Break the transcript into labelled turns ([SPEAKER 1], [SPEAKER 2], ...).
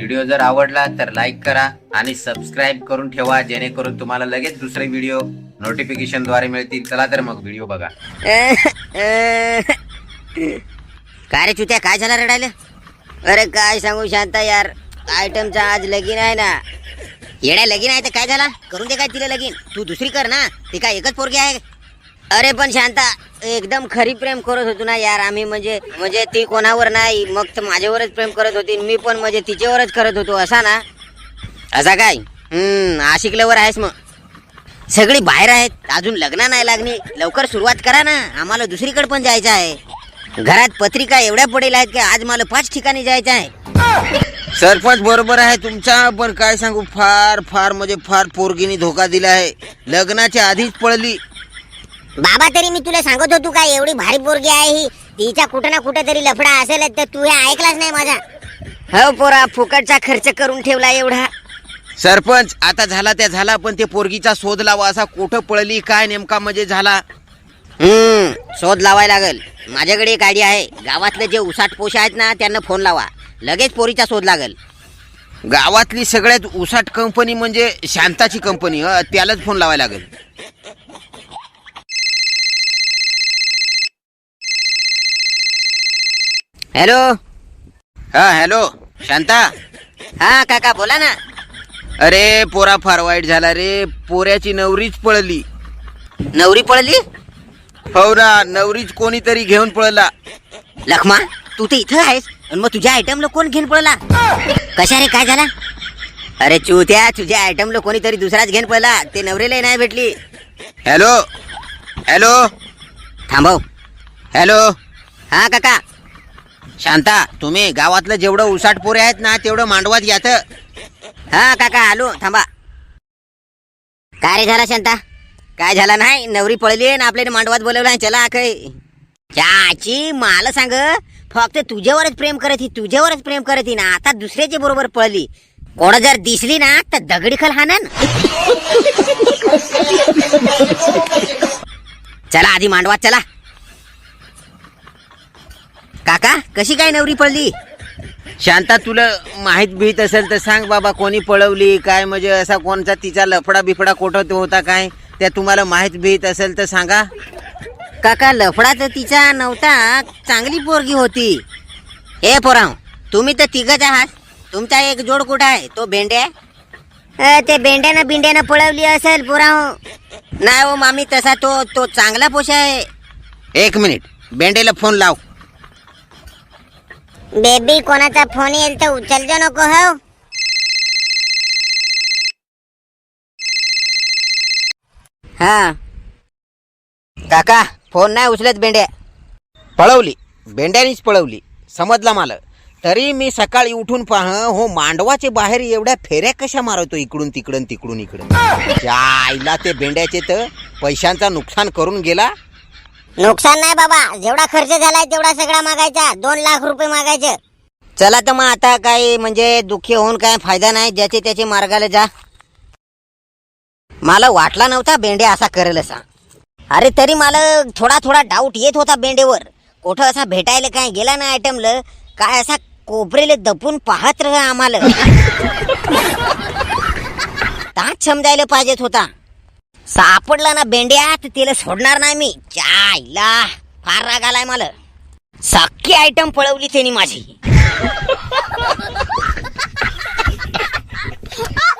[SPEAKER 1] Video जर आवडला तर लाईक करा आणि सबस्क्राईब करून ठेवा जेणेकरून तुम्हाला लगेच दुसरे व्हिडिओ नोटिफिकेशनद्वारे मिळतील. चला तर मग व्हिडिओ बघा.
[SPEAKER 2] काय रे चुत्या काय झालं रडायला? अरे काय सांगू शांता यार आयटमचा आज लगीन आहे ना. येड्या लगीन आहे तर काय झाला? करून दे काय तिला लगीन. तू दुसरी कर ना ती काय एकच पोरगी आहे? अरे पण शांता एकदम खरी प्रेम करत होतो ना यार. आम्ही म्हणजे म्हणजे ती कोणावर नाही मग तर माझ्यावरच प्रेम करत होती मी पण म्हणजे तिच्यावरच करत होतो असा ना. असा काय? हम्म आशिकल्यावर आहेस मग. सगळी बाहेर आहेत. अजून लग्न नाही लागणी लवकर सुरुवात करा ना. आम्हाला दुसरीकडे पण जायचं आहे. घरात पत्रिका एवढ्या पडेल आहेत की आज मला पाच ठिकाणी जायचं आहे.
[SPEAKER 3] सरपंच बरोबर आहे तुमचा पण काय सांगू फार फार म्हणजे फार पोरगीने धोका दिला आहे. लग्नाच्या आधीच पळली.
[SPEAKER 4] बाबा तरी मी तुला सांगत होतो काय एवढी भारी पोरगी आहे ही. तिच्या कुठं ना कुठं तरी लफडा असेल तर तू हे ऐकलाच नाही माझा.
[SPEAKER 2] हो पोरा फुकटचा खर्च करून ठेवला एवढा.
[SPEAKER 3] सरपंच आता झाला त्या झाला पण ते पोरगीचा शोध लावा असा कुठं पळली काय नेमका म्हणजे झाला?
[SPEAKER 2] हम्म शोध लावायला लागल. माझ्याकडे एक आयडिया आहे. गावातले जे उसाट पोश आहेत ना त्यांना फोन लावा. लगेच पोरीचा शोध लागल.
[SPEAKER 3] गावातली सगळ्यात उसाट कंपनी म्हणजे शांताची कंपनी त्यालाच फोन लावायला लागेल.
[SPEAKER 2] हॅलो
[SPEAKER 3] हा हॅलो शांता?
[SPEAKER 2] हा काका बोला ना.
[SPEAKER 3] अरे पोरा फार वाईट झाला रे. पोऱ्याची नवरीच पळली.
[SPEAKER 2] नवरी पळली?
[SPEAKER 3] हो ना नवरीच कोणीतरी घेऊन पळला.
[SPEAKER 2] लखमा तू तर इथं आहेस. आणि मग तुझ्या आयटमला कोण घेऊन पळला? कशा रे काय झाला? अरे चुत्या तुझ्या आयटमला कोणीतरी दुसराच घेऊन पळला. ते नवरीला नाही भेटली.
[SPEAKER 3] हॅलो हॅलो
[SPEAKER 2] थांबव.
[SPEAKER 3] हॅलो
[SPEAKER 2] हा काका.
[SPEAKER 3] शांता तुम्ही गावातलं जेवढं उसाट पोरे आहेत ना तेवढं मांडवात यात
[SPEAKER 2] हा काका आलो थांबा. काय रे झाला शांता? काय झाला नाही नवरी पळली आणि आपल्याला मांडवात बोलवला चला काय चाची मला सांग फक्त तुझ्यावरच प्रेम करत ही तुझ्यावरच प्रेम करत ही ना आता दुसऱ्याच्या बरोबर पळली. कोण जर दिसली ना तर दगडी खल हाणन. चला आधी मांडवात चला. काका कशी काय नवरी पळली
[SPEAKER 3] शांता तुला माहीत भीत असेल तर सांग बाबा कोणी पळवली काय म्हणजे असा कोणचा तिचा लफडा बिफडा कोठं होता काय? त्या तुम्हाला माहीत भीत असेल तर सांगा.
[SPEAKER 2] काका लफडा तर तिचा नव्हता चांगली पोरगी होती. ए पोराव तुम्ही तर तिघच आहात. तुमचा एक जोड कुठं आहे? तो भेंड्या
[SPEAKER 4] अ, ते बेंड्यानं बिंड्यानं पळवली असेल पुराव.
[SPEAKER 2] नाही हो मामी तसा तो तो चांगला पोशा आहे.
[SPEAKER 3] एक मिनिट बेंडेला फोन लाव.
[SPEAKER 4] बेबी कोणाचा फोन येईल तर उचलजो नको हो?
[SPEAKER 2] हा. काका फोन नाही उचलत भेंड्या.
[SPEAKER 3] पळवली. बेंड्यानीच पळवली. समजला मला. तरी मी सकाळी उठून पाह हो मांडवाचे बाहेर एवढ्या फेऱ्या कशा मारवतो इकडून तिकडून तिकडून इकडून आईला ते बेंड्याचे तर पैशांचा नुकसान करून गेला.
[SPEAKER 4] नुकसान नाही बाबा. जेवढा खर्च झालाय तेवढा सगळा मागायचा. दोन लाख रुपये मागायचे.
[SPEAKER 2] चला तर मग आता काय म्हणजे दुःखी होऊन काय फायदा नाही. ज्याचे त्याचे मार्गाला जा. मला वाटला नव्हता बेंडे असा करेल असा. अरे तरी मला थोडा थोडा डाऊट येत होता बेंडेवर कुठं असा भेटायला काय गेला ना आयटमला? काय असा कोपरेले दपून पाहत रह आम्हाला. ताच समजायला पाहिजेत होता. सापडला ना बेंड्या तर तिला सोडणार नाही मी. चायला फार राग आलाय मला. सख्खी आयटम पळवली त्यांनी माझी.